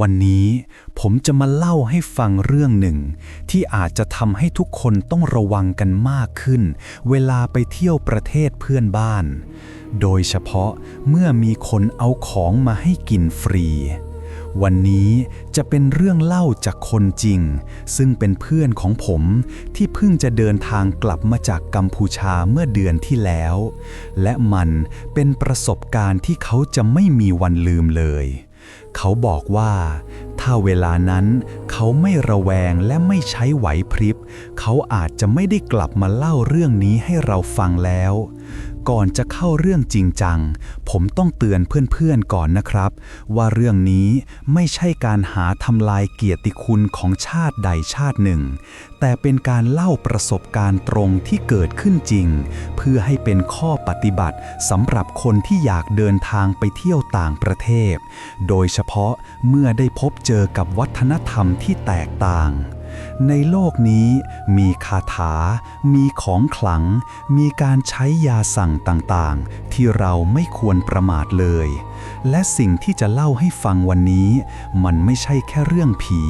วันนี้ผมจะมาเล่าให้ฟังเรื่องหนึ่ง ที่อาจจะทำให้ทุกคนต้องระวังกันมากขึ้น เวลาไปเที่ยวประเทศเพื่อนบ้าน โดยเฉพาะเมื่อมีคนเอาของมาให้กินฟรี วันนี้จะเป็นเรื่องเล่าจากคนจริง ซึ่งเป็นเพื่อนของผมที่เพิ่งจะเดินทางกลับมาจากกัมพูชาเมื่อเดือนที่แล้ว และมันเป็นประสบการณ์ที่เขาจะไม่มีวันลืมเลย เขาบอกว่า ถ้าเวลานั้นเขาไม่ระแวงและไม่ใช้ไหวพริบ เขาอาจจะไม่ได้กลับมาเล่าเรื่องนี้ให้เราฟังแล้ว ก่อนจะเข้าเรื่องจริงจัง ผมต้องเตือนเพื่อนๆก่อนนะครับ ว่าเรื่องนี้ไม่ใช่การหาทำลายเกียรติคุณของชาติใดชาติหนึ่ง แต่เป็นการเล่าประสบการณ์ตรงที่เกิดขึ้นจริง เพื่อให้เป็นข้อปฏิบัติสำหรับคนที่อยากเดินทางไปเที่ยวต่างประเทศ โดยเฉพาะเมื่อได้พบเจอกับวัฒนธรรมที่แตกต่าง ในโลกนี้มีคาถา มีของขลัง มีการใช้ยาสั่งต่างๆ ที่เราไม่ควรประมาทเลย และสิ่งที่จะเล่าให้ฟังวันนี้ มันไม่ใช่แค่เรื่องผี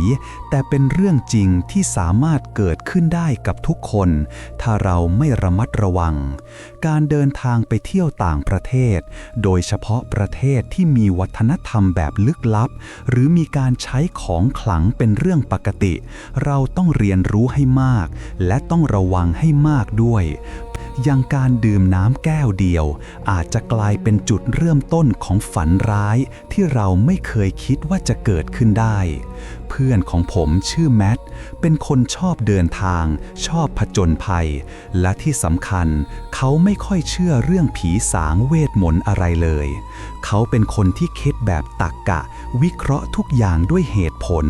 แต่เป็นเรื่องจริงที่สามารถเกิดขึ้นได้กับทุกคน ถ้าเราไม่ระมัดระวัง การเดินทางไปเที่ยวต่างประเทศ โดยเฉพาะประเทศที่มีวัฒนธรรมแบบลึกลับ หรือมีการใช้ของขลังเป็นเรื่องปกติ เราต้องเรียนรู้ให้มาก และต้องระวังให้มากด้วย ย่างการดื่มน้ำแก้วเดียว อาจจะกลายเป็นจุดเริ่มต้นของฝันร้ายที่เราไม่เคยคิดว่าจะเกิดขึ้นได้ เพื่อนของผมชื่อแมทเป็นคนชอบเดินทาง ชอบผจญภัย และที่สำคัญ เขาไม่ค่อยเชื่อเรื่องผีสางเวทมนต์อะไรเลย เขาเป็นคนที่คิดแบบตักกะ วิเคราะห์ทุกอย่างด้วยเหตุผล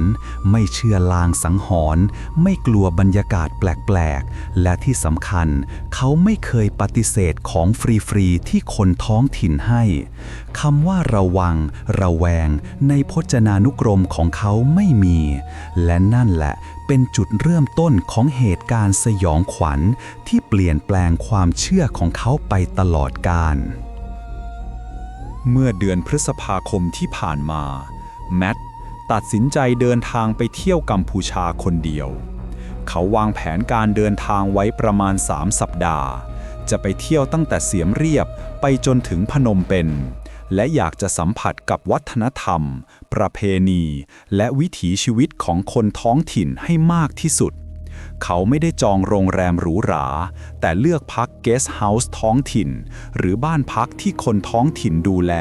ไม่เชื่อลางสังหรณ์ไม่กลัวบรรยากาศแปลกๆ และที่สำคัญ เขาไม่เคยปฏิเสธของฟรีๆ ที่คนท้องถิ่นให้คำว่าระวัง ระแวง ในพจนานุกรมของเขาไม่มี และนั่นแหละเป็นจุดเริ่มต้นของเหตุการณ์สยองขวัญที่เปลี่ยนแปลงความเชื่อของเขาไปตลอดกาล เมื่อเดือนพฤษภาคมที่ผ่านมา แมทตัดสินใจเดินทางไปเที่ยวกัมพูชาคนเดียว เขาวางแผนการเดินทางไว้ประมาณ 3 สัปดาห์ จะไปเที่ยวตั้งแต่เสียมเรียบไปจนถึงพนมเปญและอยากจะสัมผัสกับวัฒนธรรม ประเพณี และวิถีชีวิตของคนท้องถิ่นให้มากที่สุด เขาไม่ได้จองโรงแรมหรูหรา แต่เลือกพักเกสต์เฮาส์ท้องถิ่น หรือบ้านพักที่คนท้องถิ่นดูแล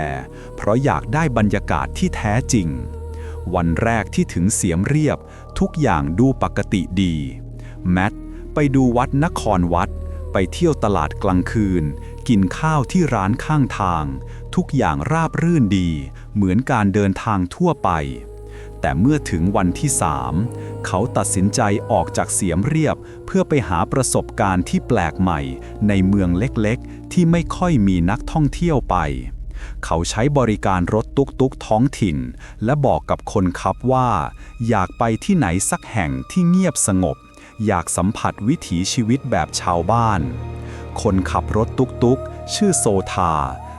เพราะอยากได้บรรยากาศที่แท้จริง วันแรกที่ถึงเสียมเรียบ ทุกอย่างดูปกติดี แมทไปดูวัดนครวัด ไปเที่ยวตลาดกลางคืน กินข้าวที่ร้านข้างทาง ทุกอย่างราบรื่นดี เหมือนการเดินทางทั่วไป แต่เมื่อถึงวันที่สามเขาตัดสินใจออกจากเสียมเรียบเพื่อไปหาประสบการณ์ที่แปลกใหม่ ในเมืองเล็กๆ ที่ไม่ค่อยมีนักท่องเที่ยวไป เขาใช้บริการรถตุกๆท้องถิ่น และบอกกับคนขับว่า อยากไปที่ไหนสักแห่งที่เงียบสงบ อยากสัมผัสวิถีชีวิตแบบชาวบ้าน คนขับรถตุกๆ ชื่อโซทา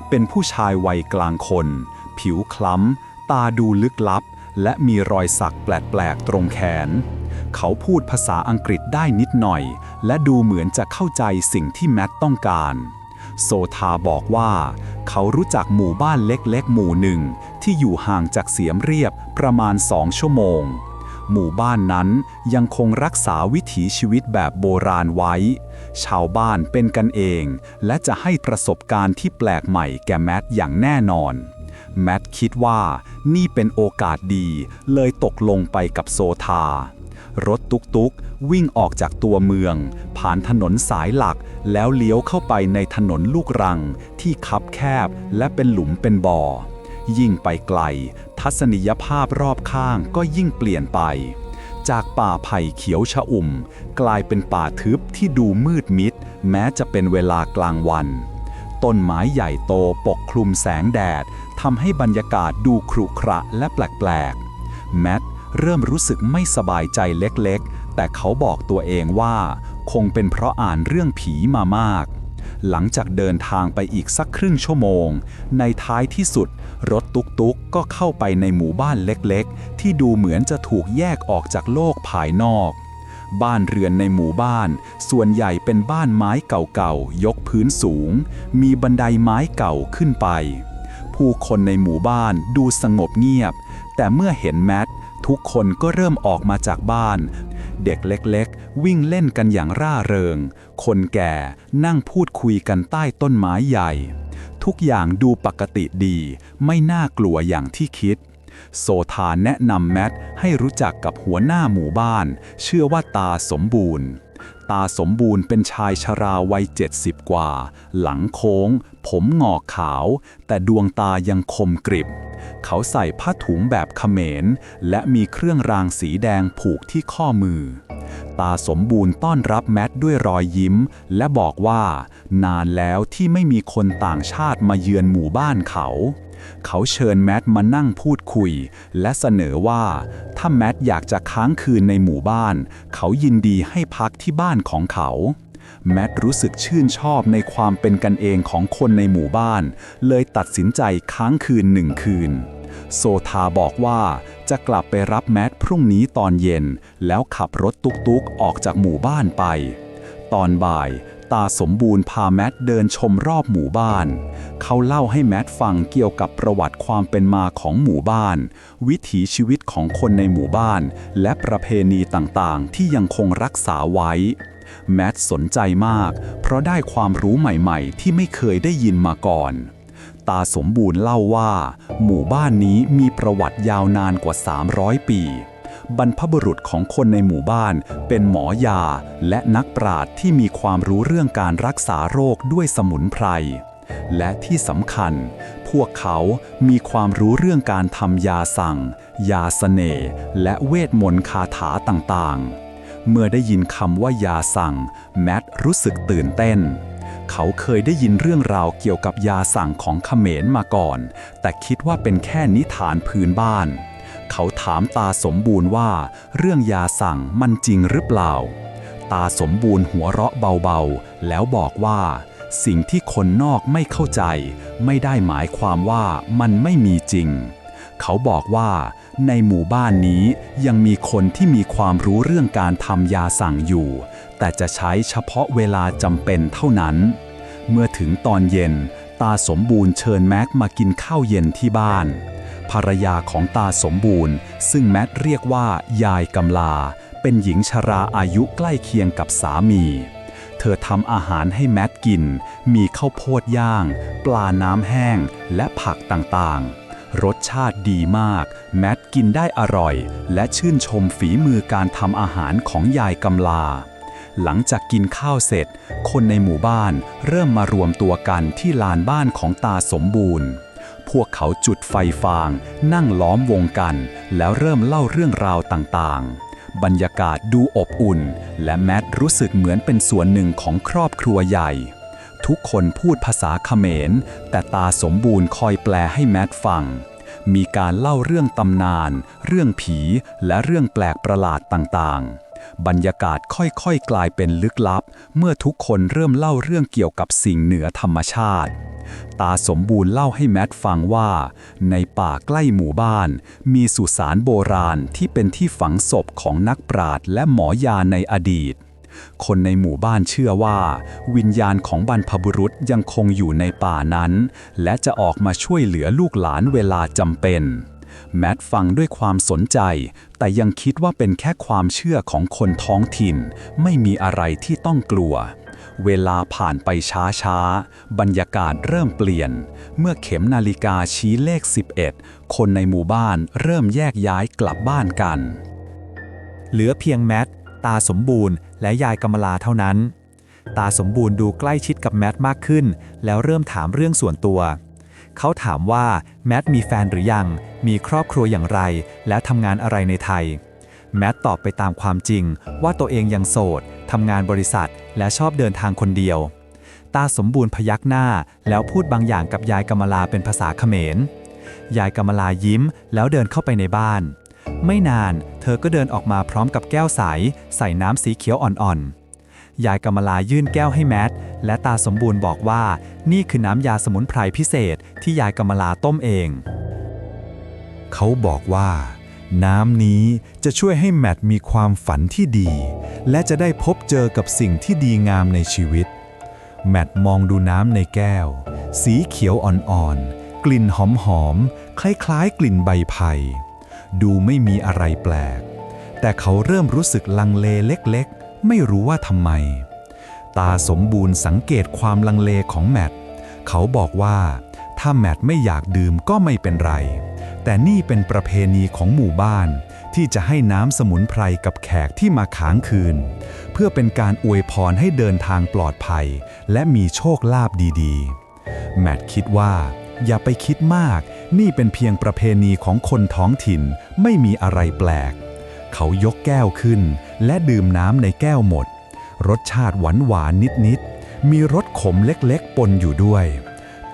เป็นผู้ชายวัยกลางคน ผิวคล้ำตาดูลึกลับ และมีรอยสักแปลกๆตรงแขน เขาพูดภาษาอังกฤษได้นิดหน่อย และดูเหมือนจะเข้าใจสิ่งที่แมทต้องการ โซทาบอกว่า เขารู้จักหมู่บ้านเล็กๆ หมู่หนึ่ง ที่อยู่ห่างจากเสียมเรียบประมาณสองชั่วโมงหมู่บ้านนั้นยังคงรักษาวิถีชีวิตแบบโบราณไว้ ชาวบ้านเป็นกันเอง และจะให้ประสบการณ์ที่แปลกใหม่แก่แมทอย่างแน่นอน แมทคิดว่านี่เป็นโอกาสดี เลยตกลงไปกับโซทา รถตุกๆวิ่งออกจากตัวเมือง ผ่านถนนสายหลักแล้วเลี้ยวเข้าไปในถนนลูกรัง ที่คับแคบและเป็นหลุมเป็นบ่อ ยิ่งไปไกล ทัศนียภาพรอบข้างก็ยิ่งเปลี่ยนไป จากป่าไผ่เขียวชะอุ่ม กลายเป็นป่าทึบที่ดูมืดมิด แม้จะเป็นเวลากลางวัน ต้นไม้ใหญ่โตปกคลุมแสงแดดทำให้บรรยากาศดูขรุขระและแปลกๆ แมทเริ่มรู้สึกไม่สบายใจเล็กๆ แต่เขาบอกตัวเองว่า คงเป็นเพราะอ่านเรื่องผีมามาก หลังจากเดินทางไปอีกสักครึ่งชั่วโมง ในท้ายที่สุด รถตุกตุกๆก็เข้าไปในหมู่บ้านเล็กๆ ที่ดูเหมือนจะถูกแยกออกจากโลกภายนอก บ้านเรือนในหมู่บ้าน ส่วนใหญ่เป็นบ้านไม้เก่าๆ ยกพื้นสูง มีบันไดไม้เก่าขึ้นไป ผู้คนในหมู่บ้านดูสงบเงียบ แต่เมื่อเห็นแมททุกคนก็เริ่มออกมาจากบ้าน เด็กเล็กๆ วิ่งเล่นกันอย่างร่าเริง คนแก่นั่งพูดคุยกันใต้ต้นไม้ใหญ่ ทุกอย่างดูปกติดี ไม่น่ากลัวอย่างที่คิด โซทาแนะนำแมทให้รู้จักกับหัวหน้าหมู่บ้าน เชื่อว่าตาสมบูรณ์ ตาสมบูรณ์เป็นชายชราวัย 70 กว่า หลังโค้ง ผมหงอกขาว แต่ดวงตายังคมกริบ เขาใส่ผ้าถุงแบบเขมร และมีเครื่องรางสีแดงผูกที่ข้อมือ ตาสมบูรณ์ต้อนรับแมทด้วยรอยยิ้ม และบอกว่า นานแล้วที่ไม่มีคนต่างชาติมาเยือนหมู่บ้านเขา เขาเชิญแมทมานั่งพูดคุย และเสนอว่า ถ้าแมทอยากจะค้างคืนในหมู่บ้าน เขายินดีให้พักที่บ้านของเขาแมทรู้สึกชื่นชอบในความเป็นกันเองของคนในหมู่บ้าน เลยตัดสินใจค้างคืนหนึ่งคืน โซทาบอกว่าจะกลับไปรับแมทพรุ่งนี้ตอนเย็น แล้วขับรถตุกๆออกจากหมู่บ้านไป ตอนบ่าย ตาสมบูรณ์พาแมทเดินชมรอบหมู่บ้าน เขาเล่าให้แมทฟังเกี่ยวกับประวัติความเป็นมาของหมู่บ้าน วิถีชีวิตของคนในหมู่บ้าน และประเพณีต่างๆ ที่ยังคงรักษาไว้ แมทสนใจมาก เพราะได้ความรู้ใหม่ๆ ที่ไม่เคยได้ยินมาก่อน ตาสมบูรณ์เล่าว่า หมู่บ้านนี้มีประวัติยาวนานกว่า 300 ปี บรรพบุรุษของคนในหมู่บ้าน เป็นหมอยาและนักปราชญ์ที่มีความรู้เรื่องการรักษาโรคด้วยสมุนไพร และที่สำคัญ พวกเขามีความรู้เรื่องการทำยาสั่ง ยาเสน่ห์และเวทมนต์คาถาต่างๆ เมื่อได้ยินคำว่ายาสั่ง แมทรู้สึกตื่นเต้นเขาเคยได้ยินเรื่องราวเกี่ยวกับยาสั่งของเขมรมาก่อน แต่คิดว่าเป็นแค่นิทานพื้นบ้าน เขาถามตาสมบูรณ์ว่า เรื่องยาสั่งมันจริงหรือเปล่า ตาสมบูรณ์หัวเราะเบาๆ แล้วบอกว่า สิ่งที่คนนอกไม่เข้าใจ ไม่ได้หมายความว่ามันไม่มีจริง เขาบอกว่าในหมู่บ้านนี้ยังมีคนที่มีความรู้เรื่องการทำยาสั่งอยู่ แต่จะใช้เฉพาะเวลาจำเป็นเท่านั้น เมื่อถึงตอนเย็น ตาสมบูรณ์เชิญแม็กมากินข้าวเย็นที่บ้าน ภรรยาของตาสมบูรณ์ ซึ่งแมทเรียกว่า ยายกำลา เป็นหญิงชราอายุใกล้เคียงกับสามี เธอทำอาหารให้แมทกิน มีข้าวโพดย่าง ปลาน้ำแห้ง และผักต่างๆรสชาติดีมาก แมทกินได้อร่อย และชื่นชมฝีมือการทำอาหารของยายกำลา หลังจากกินข้าวเสร็จ คนในหมู่บ้านเริ่มมารวมตัวกันที่ลานบ้านของตาสมบูรณ์ พวกเขาจุดไฟฟาง นั่งล้อมวงกัน แล้วเริ่มเล่าเรื่องราวต่างๆ บรรยากาศดูอบอุ่น และแมทรู้สึกเหมือนเป็นส่วนหนึ่งของครอบครัวใหญ่ ทุกคนพูดภาษาเขมร แต่ตาสมบูรณ์คอยแปลให้แมทฟัง มีการเล่าเรื่องตำนาน เรื่องผี และเรื่องแปลกประหลาดต่างๆ บรรยากาศค่อยๆ กลายเป็นลึกลับ เมื่อทุกคนเริ่มเล่าเรื่องเกี่ยวกับสิ่งเหนือธรรมชาติ ตาสมบูรณ์เล่าให้แมทฟังว่า ในป่าใกล้หมู่บ้าน มีสุสานโบราณที่เป็นที่ฝังศพของนักปราชญ์และหมอยาในอดีต คนในหมู่บ้านเชื่อว่า วิญญาณของบรรพบุรุษยังคงอยู่ในป่านั้น และจะออกมาช่วยเหลือลูกหลานเวลาจำเป็น แมทฟังด้วยความสนใจ แต่ยังคิดว่าเป็นแค่ความเชื่อของคนท้องถิ่น ไม่มีอะไรที่ต้องกลัว เวลาผ่านไปช้าๆ บรรยากาศเริ่มเปลี่ยน เมื่อเข็มนาฬิกาชี้เลข 11 คนในหมู่บ้านเริ่มแยกย้ายกลับบ้านกัน เหลือเพียงแมทตาสมบูรณ์และยายกำมลาเท่านั้น ตาสมบูรณ์ดูใกล้ชิดกับแมทมากขึ้น แล้วเริ่มถามเรื่องส่วนตัว เขาถามว่าแมทมีแฟนหรือยัง มีครอบครัวอย่างไร และทำงานอะไรในไทย แมทตอบไปตามความจริง ว่าตัวเองยังโสดทำงานบริษัท และชอบเดินทางคนเดียว ตาสมบูรณ์พยักหน้า แล้วพูดบางอย่างกับยายกมลาเป็นภาษาเขมร ยายกมลายิ้ม แล้วเดินเข้าไปในบ้าน ไม่นาน เธอก็เดินออกมาพร้อมกับแก้วใส ใส่น้ำสีเขียวอ่อนๆ ยายกำมลายื่นแก้วให้แมท และตาสมบูรณ์บอกว่า นี่คือน้ำยาสมุนไพรพิเศษที่ยายกำมลาต้มเอง เขาบอกว่า น้ำนี้จะช่วยให้แมทมีความฝันที่ดี และจะได้พบเจอกับสิ่งที่ดีงามในชีวิต แมทมองดูน้ำในแก้ว สีเขียวอ่อนๆ กลิ่นหอมๆ คล้ายๆ กลิ่นใบไผ่ดูไม่มีอะไรแปลก แต่เขาเริ่มรู้สึกลังเลเล็กๆ ไม่รู้ว่าทำไม ตาสมบูรณ์สังเกตความลังเลของแมท เขาบอกว่า ถ้าแมทไม่อยากดื่มก็ไม่เป็นไร แต่นี่เป็นประเพณีของหมู่บ้าน ที่จะให้น้ำสมุนไพรกับแขกที่มาค้างคืน เพื่อเป็นการอวยพรให้เดินทางปลอดภัย และมีโชคลาภดีๆ แมทคิดว่าอย่าไปคิดมาก นี่เป็นเพียงประเพณีของคนท้องถิ่น ไม่มีอะไรแปลก เขายกแก้วขึ้น และดื่มน้ำในแก้วหมด รสชาติหวานหวานนิดๆ มีรสขมเล็กๆ ปนอยู่ด้วย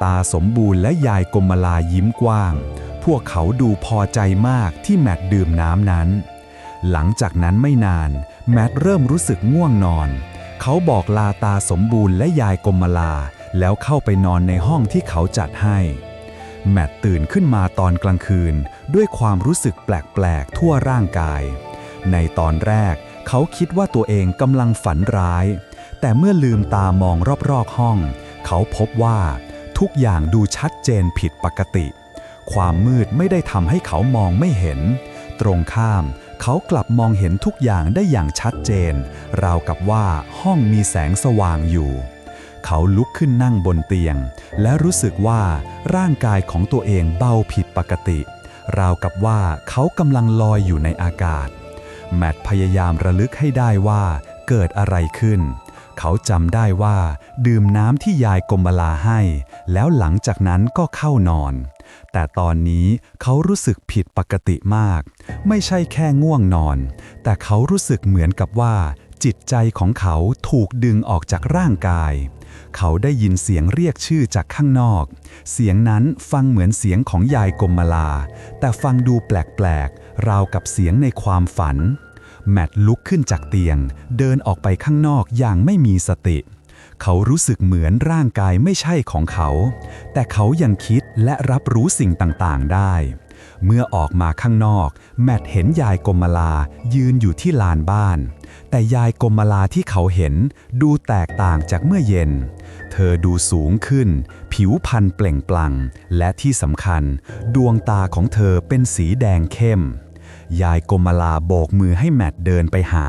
ตาสมบูรณ์และยายกรมลายิ้มกว้าง พวกเขาดูพอใจมากที่แมทดื่มน้ำนั้น หลังจากนั้นไม่นาน แมทเริ่มรู้สึกง่วงนอน เขาบอกลาตาสมบูรณ์และยายกรมลา แล้วเข้าไปนอนในห้องที่เขาจัดให้แมทตื่นขึ้นมาตอนกลางคืน ด้วยความรู้สึกแปลก ๆ ทั่วร่างกาย ในตอนแรก เขาคิดว่าตัวเองกำลังฝันร้าย แต่เมื่อลืมตามองรอบๆห้อง เขาพบว่า ทุกอย่างดูชัดเจนผิดปกติ ความมืดไม่ได้ทำให้เขามองไม่เห็น ตรงข้าม เขากลับมองเห็นทุกอย่างได้อย่างชัดเจน ราวกับว่าห้องมีแสงสว่างอยู่เขาลุกขึ้นนั่งบนเตียง และรู้สึกว่าร่างกายของตัวเองเบาผิดปกติ ราวกับว่าเขากำลังลอยอยู่ในอากาศ แมทพยายามระลึกให้ได้ว่าเกิดอะไรขึ้น เขาจำได้ว่า ดื่มน้ำที่ยายกรมลาให้ แล้วหลังจากนั้นก็เข้านอน แต่ตอนนี้เขารู้สึกผิดปกติมาก ไม่ใช่แค่ง่วงนอน แต่เขารู้สึกเหมือนกับว่า จิตใจของเขาถูกดึงออกจากร่างกายเขาได้ยินเสียงเรียกชื่อจากข้างนอก เสียงนั้นฟังเหมือนเสียงของยายกรมลา แต่ฟังดูแปลกๆ ราวกับเสียงในความฝัน แมทลุกขึ้นจากเตียง เดินออกไปข้างนอกอย่างไม่มีสติ เขารู้สึกเหมือนร่างกายไม่ใช่ของเขา แต่เขายังคิดและรับรู้สิ่งต่างๆได้ เมื่อออกมาข้างนอก แมทเห็นยายกรมลายืนอยู่ที่ลานบ้าน แต่ยายกรมลาที่เขาเห็นดูแตกต่างจากเมื่อเย็นเธอดูสูงขึ้น ผิวพรรณเปล่งปลั่ง และที่สำคัญ ดวงตาของเธอเป็นสีแดงเข้ม ยายกมลาโบกมือให้แมทเดินไปหา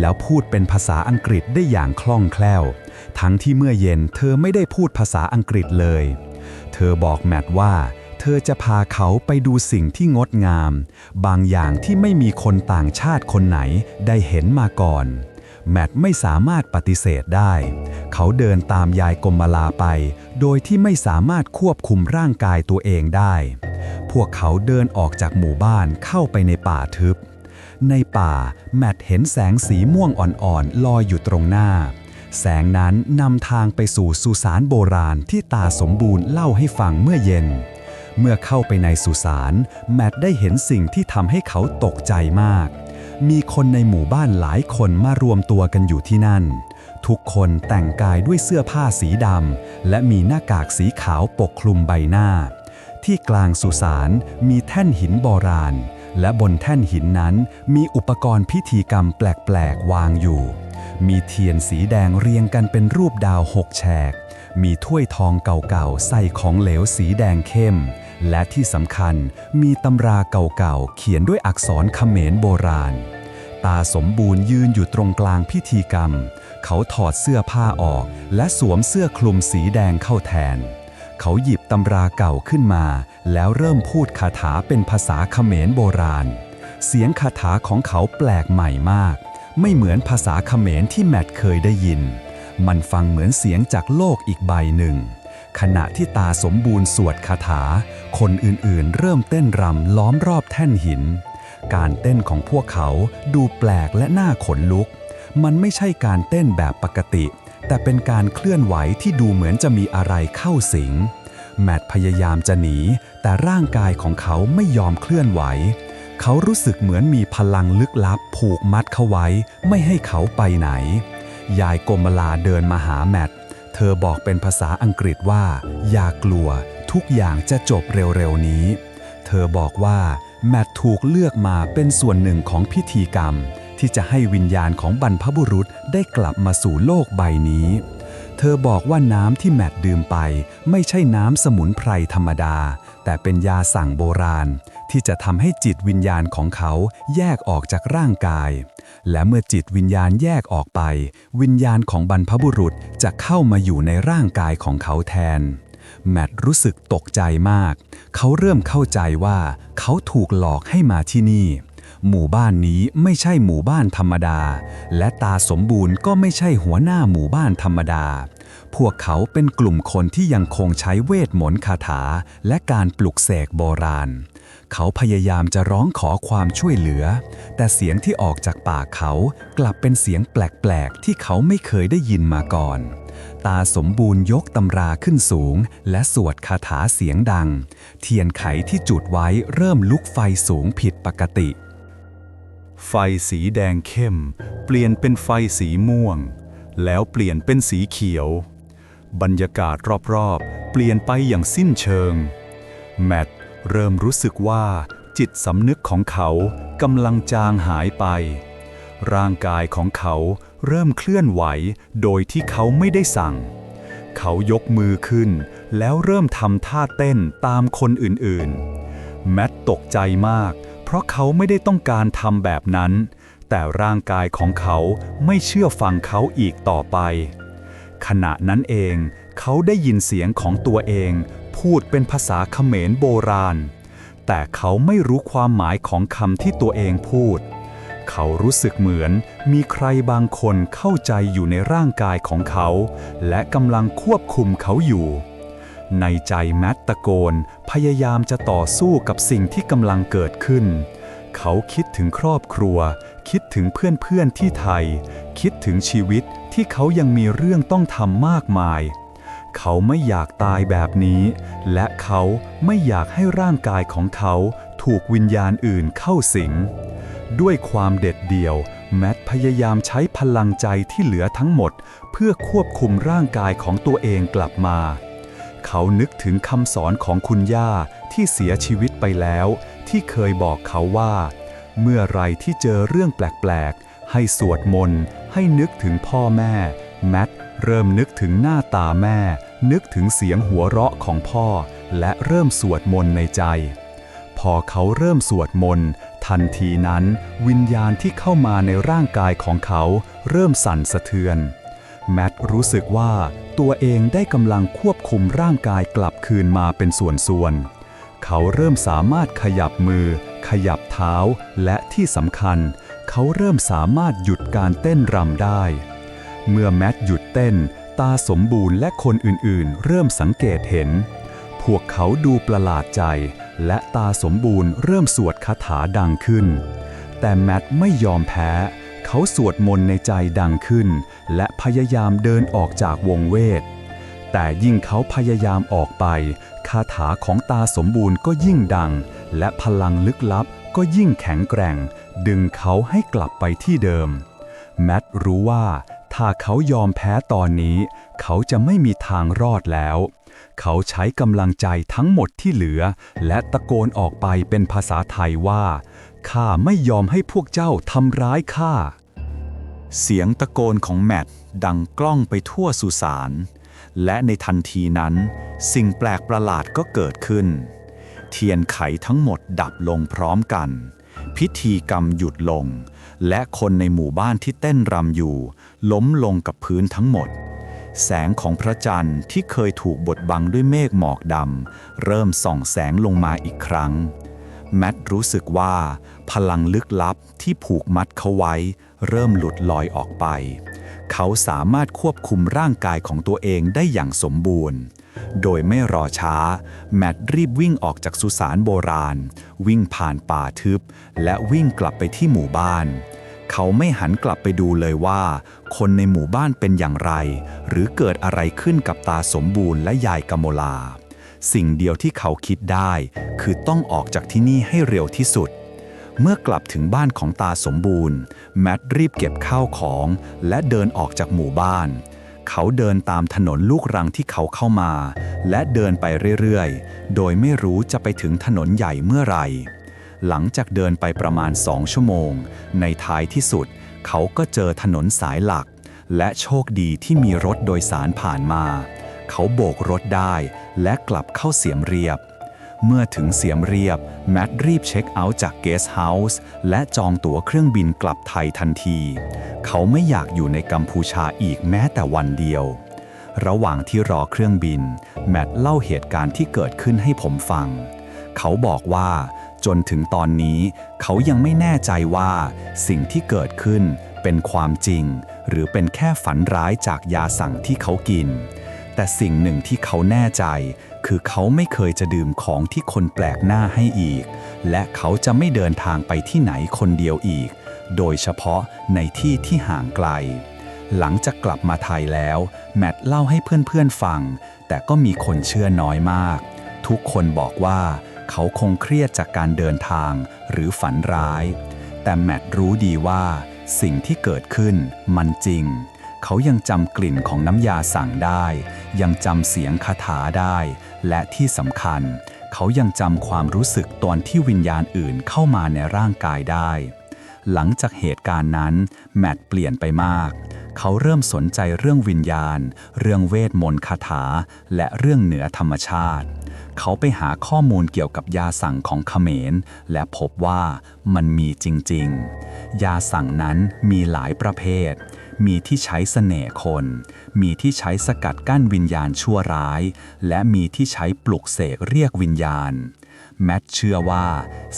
แล้วพูดเป็นภาษาอังกฤษได้อย่างคล่องแคล่ว ทั้งที่เมื่อเย็นเธอไม่ได้พูดภาษาอังกฤษเลย เธอบอกแมทว่า เธอจะพาเขาไปดูสิ่งที่งดงาม บางอย่างที่ไม่มีคนต่างชาติคนไหนได้เห็นมาก่อน แมทไม่สามารถปฏิเสธได้ เขาเดินตามยายกรมลาไป โดยที่ไม่สามารถควบคุมร่างกายตัวเองได้ พวกเขาเดินออกจากหมู่บ้านเข้าไปในป่าทึบ ในป่า แมทเห็นแสงสีม่วงอ่อนๆลอยอยู่ตรงหน้า แสงนั้นนำทางไปสู่สุสานโบราณที่ตาสมบูรณ์เล่าให้ฟังเมื่อเย็นเมื่อเข้าไปในสุสาน แมทได้เห็นสิ่งที่ทำให้เขาตกใจมาก มีคนในหมู่บ้านหลายคนมารวมตัวกันอยู่ที่นั่น ทุกคนแต่งกายด้วยเสื้อผ้าสีดำและมีหน้ากากสีขาวปกคลุมใบหน้า ที่กลางสุสานมีแท่นหินโบราณ และบนแท่นหินนั้นมีอุปกรณ์พิธีกรรมแปลกๆวางอยู่ มีเทียนสีแดงเรียงกันเป็นรูปดาวหกแฉก มีถ้วยทองเก่าๆใส่ของเหลวสีแดงเข้ม และที่สำคัญมีตำราเก่าๆ เขียนด้วยอักษรเขมรโบราณ ตาสมบูรณ์ยืนอยู่ตรงกลางพิธีกรรม เขาถอดเสื้อผ้าออก และสวมเสื้อคลุมสีแดงเข้าแทน เขาหยิบตำราเก่าขึ้นมา แล้วเริ่มพูดคาถาเป็นภาษาเขมรโบราณ เสียงคาถาของเขาแปลกใหม่มาก ไม่เหมือนภาษาเขมรที่แมทเคยได้ยิน มันฟังเหมือนเสียงจากโลกอีกใบหนึ่ง ขณะที่ตาสมบูรณ์สวดคาถา คนอื่นๆ เริ่มเต้นรำล้อมรอบแท่นหิน การเต้นของพวกเขาดูแปลกและน่าขนลุก มันไม่ใช่การเต้นแบบปกติ แต่เป็นการเคลื่อนไหวที่ดูเหมือนจะมีอะไรเข้าสิง แมทพยายามจะหนี แต่ร่างกายของเขาไม่ยอมเคลื่อนไหว เขารู้สึกเหมือนมีพลังลึกลับ ผูกมัดเขาไว้ ไม่ให้เขาไปไหน ยายกมลาเดินมาหาแมท ธอบอกเป็นภาษาอังกฤษว่า อย่ากลัว ทุกอย่างจะจบเร็วๆนี้ เธอบอกว่า แมทถูกเลือกมาเป็นส่วนหนึ่งของพิธีกรรม ที่จะให้วิญญาณของบรรพบุรุษได้กลับมาสู่โลกใบนี้ เธอบอกว่าน้ำที่แมทดื่มไป ไม่ใช่น้ำสมุนไพรธรรมดา แต่เป็นยาสั่งโบราณ ที่จะทำให้จิตวิญญาณของเขาแยกออกจากร่างกาย และเมื่อจิตวิญญาณแยกออกไป วิญญาณของบรรพบุรุษจะเข้ามาอยู่ในร่างกายของเขาแทน แมทรู้สึกตกใจมาก เขาเริ่มเข้าใจว่า เขาถูกหลอกให้มาที่นี่ หมู่บ้านนี้ไม่ใช่หมู่บ้านธรรมดา และตาสมบูรณ์ก็ไม่ใช่หัวหน้าหมู่บ้านธรรมดา พวกเขาเป็นกลุ่มคนที่ยังคงใช้เวทมนต์คาถา และการปลุกเสกโบราณ เขาพยายามจะร้องขอความช่วยเหลือ แต่เสียงที่ออกจากปากเขากลับเป็นเสียงแปลก ๆ ที่เขาไม่เคยได้ยินมาก่อนตาสมบูรณ์ยกตำราขึ้นสูง และสวดคาถาเสียงดัง เทียนไขที่จุดไว้เริ่มลุกไฟสูงผิดปกติ ไฟสีแดงเข้ม เปลี่ยนเป็นไฟสีม่วง แล้วเปลี่ยนเป็นสีเขียว บรรยากาศรอบๆ เปลี่ยนไปอย่างสิ้นเชิง แมทเริ่มรู้สึกว่าจิตสำนึกของเขากำลังจางหายไป ร่างกายของเขาเริ่มเคลื่อนไหวโดยที่เขาไม่ได้สั่ง เขายกมือขึ้น แล้วเริ่มทำท่าเต้นตามคนอื่นๆ แมทตกใจมาก เพราะเขาไม่ได้ต้องการทำแบบนั้น แต่ร่างกายของเขาไม่เชื่อฟังเขาอีกต่อไป ขณะนั้นเองเขาได้ยินเสียงของตัวเอง พูดเป็นภาษาเขมรโบราณ แต่เขาไม่รู้ความหมายของคำที่ตัวเองพูด เขารู้สึกเหมือนมีใครบางคนเข้าใจอยู่ในร่างกายของเขา และกำลังควบคุมเขาอยู่ ในใจแมตตะโกน พยายามจะต่อสู้กับสิ่งที่กำลังเกิดขึ้น เขาคิดถึงครอบครัว คิดถึงเพื่อนๆที่ไทย คิดถึงชีวิตที่เขายังมีเรื่องต้องทำมากมาย เขาไม่อยากตายแบบนี้ และเขาไม่อยากให้ร่างกายของเขาถูกวิญญาณอื่นเข้าสิง ด้วยความเด็ดเดี่ยว แมทพยายามใช้พลังใจที่เหลือทั้งหมด เพื่อควบคุมร่างกายของตัวเองกลับมา เขานึกถึงคำสอนของคุณย่าที่เสียชีวิตไปแล้ว ที่เคยบอกเขาว่า เมื่อไรที่เจอเรื่องแปลกๆ ให้สวดมนต์ให้นึกถึงพ่อแม่ แมทเริ่มนึกถึงหน้าตาแม่ นึกถึงเสียงหัวเราะของพ่อ และเริ่มสวดมนต์ในใจ พอเขาเริ่มสวดมนต์ทันทีนั้น วิญญาณที่เข้ามาในร่างกายของเขา เริ่มสั่นสะเทือน แมทรู้สึกว่า ตัวเองได้กำลังควบคุมร่างกายกลับคืนมาเป็นส่วนๆ เขาเริ่มสามารถขยับมือ ขยับเท้า และที่สำคัญ เขาเริ่มสามารถหยุดการเต้นรำได้ เมื่อแมทหยุดเต้น ตาสมบูรณ์และคนอื่นๆ เริ่มสังเกตเห็น พวกเขาดูประหลาดใจ และตาสมบูรณ์เริ่มสวดคาถาดังขึ้น แต่แมทไม่ยอมแพ้เขาสวดมนต์ในใจดังขึ้น และพยายามเดินออกจากวงเวท แต่ยิ่งเขาพยายามออกไป คาถาของตาสมบูรณ์ก็ยิ่งดัง และพลังลึกลับก็ยิ่งแข็งแกร่ง ดึงเขาให้กลับไปที่เดิม แมทรู้ว่าถ้าเขายอมแพ้ตอนนี้ เขาจะไม่มีทางรอดแล้ว เขาใช้กำลังใจทั้งหมดที่เหลือ และตะโกนออกไปเป็นภาษาไทยว่าข้าไม่ยอมให้พวกเจ้าทำร้ายข้า เสียงตะโกนของแมทดังกล้องไปทั่วสุสานและในทันทีนั้น สิ่งแปลกประหลาดก็เกิดขึ้น เทียนไขทั้งหมดดับลงพร้อมกัน พิธีกรรมหยุดลง และคนในหมู่บ้านที่เต้นรำอยู่ ล้มลงกับพื้นทั้งหมด แสงของพระจันทร์ที่เคยถูกบดบังด้วยเมฆหมอกดำเริ่มส่องแสงลงมาอีกครั้ง แมทรู้สึกว่า พลังลึกลับที่ผูกมัดเขาไว้ เริ่มหลุดลอยออกไป เขาสามารถควบคุมร่างกายของตัวเองได้อย่างสมบูรณ์ โดยไม่รอช้า แมทรีบวิ่งออกจากสุสานโบราณ วิ่งผ่านป่าทึบ และวิ่งกลับไปที่หมู่บ้าน เขาไม่หันกลับไปดูเลยว่า คนในหมู่บ้านเป็นอย่างไร หรือเกิดอะไรขึ้นกับตาสมบูรณ์และยายกมลา สิ่งเดียวที่เขาคิดได้ คือต้องออกจากที่นี่ให้เร็วที่สุด เมื่อกลับถึงบ้านของตาสมบูรณ์ แมทรีบเก็บข้าวของ และเดินออกจากหมู่บ้าน เขาเดินตามถนนลูกรังที่เขาเข้ามา และเดินไปเรื่อยๆ โดยไม่รู้จะไปถึงถนนใหญ่เมื่อไหร่ หลังจากเดินไปประมาณสองชั่วโมง ในท้ายที่สุด เขาก็เจอถนนสายหลัก และโชคดีที่มีรถโดยสารผ่านมา เขาโบกรถได้และกลับเข้าเสียมเรียบ เมื่อถึงเสียมเรียบ แมทรีบเช็คเอาท์จากเกสต์เฮาส์และจองตั๋วเครื่องบินกลับไทยทันที เขาไม่อยากอยู่ในกัมพูชาอีกแม้แต่วันเดียว ระหว่างที่รอเครื่องบิน แมทเล่าเหตุการณ์ที่เกิดขึ้นให้ผมฟัง เขาบอกว่าจนถึงตอนนี้เขายังไม่แน่ใจว่าสิ่งที่เกิดขึ้นเป็นความจริง หรือเป็นแค่ฝันร้ายจากยาสั่งที่เขากิน แต่สิ่งหนึ่งที่เขาแน่ใจ คือเขาไม่เคยจะดื่มของที่คนแปลกหน้าให้อีก และเขาจะไม่เดินทางไปที่ไหนคนเดียวอีก โดยเฉพาะในที่ที่ห่างไกล หลังจากกลับมาไทยแล้ว แมทเล่าให้เพื่อนๆฟัง แต่ก็มีคนเชื่อน้อยมาก ทุกคนบอกว่าเขาคงเครียดจากการเดินทางหรือฝันร้าย แต่แมทรู้ดีว่า สิ่งที่เกิดขึ้นมันจริง เขายังจำกลิ่นของน้ำยาสั่งได้ ยังจำเสียงคาถาได้ และที่สำคัญ เขายังจำความรู้สึกตอนที่วิญญาณอื่นเข้ามาในร่างกายได้ หลังจากเหตุการณ์นั้น แมทเปลี่ยนไปมาก เขาเริ่มสนใจเรื่องวิญญาณ เรื่องเวทมนต์คาถา และเรื่องเหนือธรรมชาติ เขาไปหาข้อมูลเกี่ยวกับยาสั่งของเขมร และพบว่ามันมีจริงๆ ยาสั่งนั้นมีหลายประเภท มีที่ใช้เสน่ห์คน มีที่ใช้สกัดกั้นวิญญาณชั่วร้าย และมีที่ใช้ปลุกเสกเรียกวิญญาณ แมทเชื่อว่า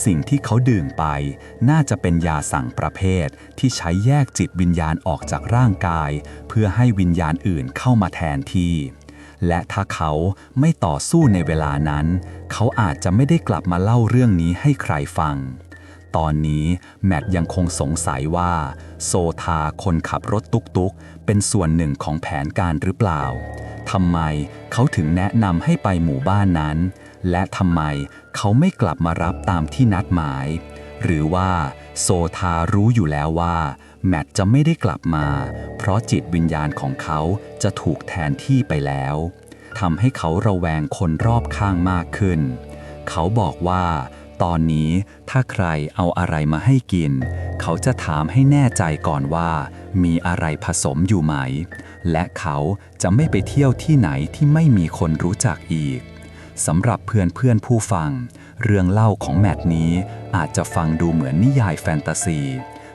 สิ่งที่เขาดื่มไป น่าจะเป็นยาสั่งประเภท ที่ใช้แยกจิตวิญญาณออกจากร่างกาย เพื่อให้วิญญาณอื่นเข้ามาแทนที่และถ้าเขาไม่ต่อสู้ในเวลานั้น เขาอาจจะไม่ได้กลับมาเล่าเรื่องนี้ให้ใครฟัง ตอนนี้แมทยังคงสงสัยว่า โซทาคนขับรถตุกๆ เป็นส่วนหนึ่งของแผนการหรือเปล่าทำไมเขาถึงแนะนำให้ไปหมู่บ้านนั้น และทำไมเขาไม่กลับมารับตามที่นัดหมาย หรือว่าโซทารู้อยู่แล้วว่าแมทจะไม่ได้กลับมา เพราะจิตวิญญาณของเขาจะถูกแทนที่ไปแล้วทำให้เขาระแวงคนรอบข้างมากขึ้น เขาบอกว่า ตอนนี้ถ้าใครเอาอะไรมาให้กิน เขาจะถามให้แน่ใจก่อนว่า มีอะไรผสมอยู่ไหม และเขาจะไม่ไปเที่ยวที่ไหนที่ไม่มีคนรู้จักอีกสำหรับเพื่อนเพื่อนผู้ฟัง เรื่องเล่าของแมทนี้อาจจะฟังดูเหมือนนิยายแฟนตาซี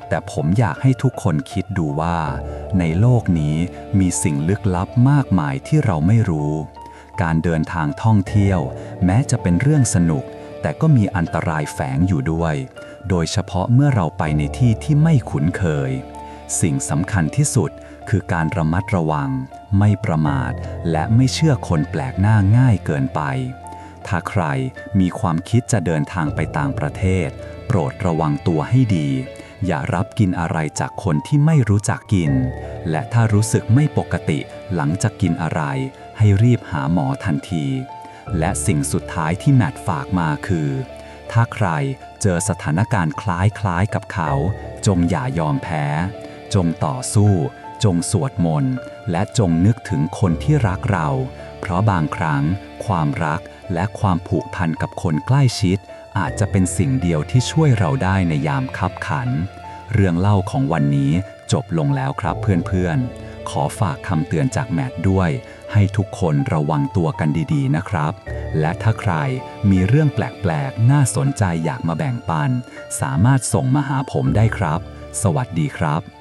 แต่ผมอยากให้ทุกคนคิดดูว่า ในโลกนี้มีสิ่งลึกลับมากมายที่เราไม่รู้ การเดินทางท่องเที่ยว แม้จะเป็นเรื่องสนุก แต่ก็มีอันตรายแฝงอยู่ด้วย โดยเฉพาะเมื่อเราไปในที่ที่ไม่คุ้นเคย สิ่งสำคัญที่สุดคือการระมัดระวัง ไม่ประมาท และไม่เชื่อคนแปลกหน้าง่ายเกินไป ถ้าใครมีความคิดจะเดินทางไปต่างประเทศ โปรดระวังตัวให้ดี อย่ารับกินอะไรจากคนที่ไม่รู้จักกิน และถ้ารู้สึกไม่ปกติหลังจากกินอะไร ให้รีบหาหมอทันที และสิ่งสุดท้ายที่แมทฝากมาคือ ถ้าใครเจอสถานการณ์คล้ายๆกับเขา จงอย่ายอมแพ้ จงต่อสู้ จงสวดมนต์ และจงนึกถึงคนที่รักเรา เพราะบางครั้ง ความรักและความผูกพันกับคนใกล้ชิด อาจจะเป็นสิ่งเดียวที่ช่วยเราได้ในยามคับขัน เรื่องเล่าของวันนี้จบลงแล้วครับเพื่อนๆขอฝากคำเตือนจากแมทด้วย ให้ทุกคนระวังตัวกันดีๆนะครับ และถ้าใครมีเรื่องแปลกๆ น่าสนใจอยากมาแบ่งปัน สามารถส่งมาหาผมได้ครับ สวัสดีครับ